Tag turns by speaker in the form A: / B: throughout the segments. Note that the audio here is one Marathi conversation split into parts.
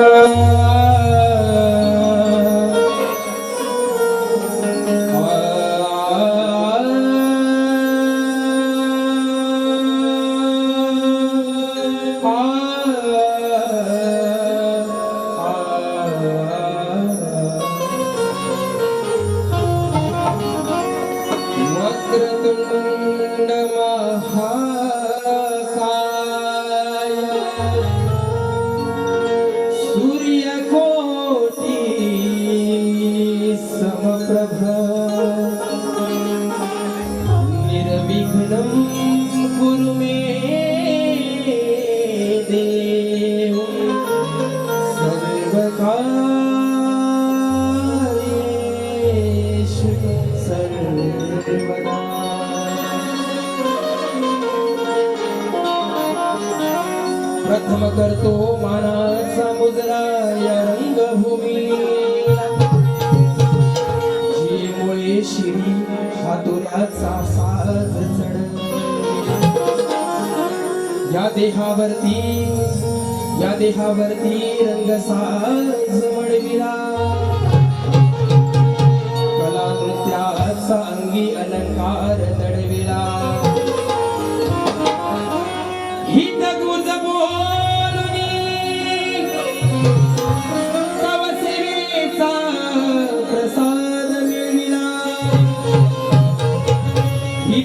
A: Uh... प्रथम करतो मानाचा मुजरा या रंगभूमीला मुळे शिरी हातोऱ्याचा साज चढ. या देहावरती या देहावरती रंग साज मडविला. कला नृत्याचा अंगी अलंकार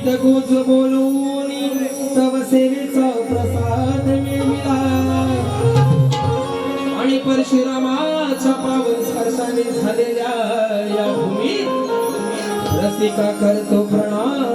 A: हित गुज बोलुनी तव सेवेचा प्रसाद मिळविला. आणि परशुरामाच्या पावन स्पर्शाने झालेल्या या भूमीत रसिका करतो प्रणाम.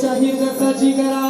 B: महाराज
A: गावदेवी
B: माते
A: लोकशाही रथाची करा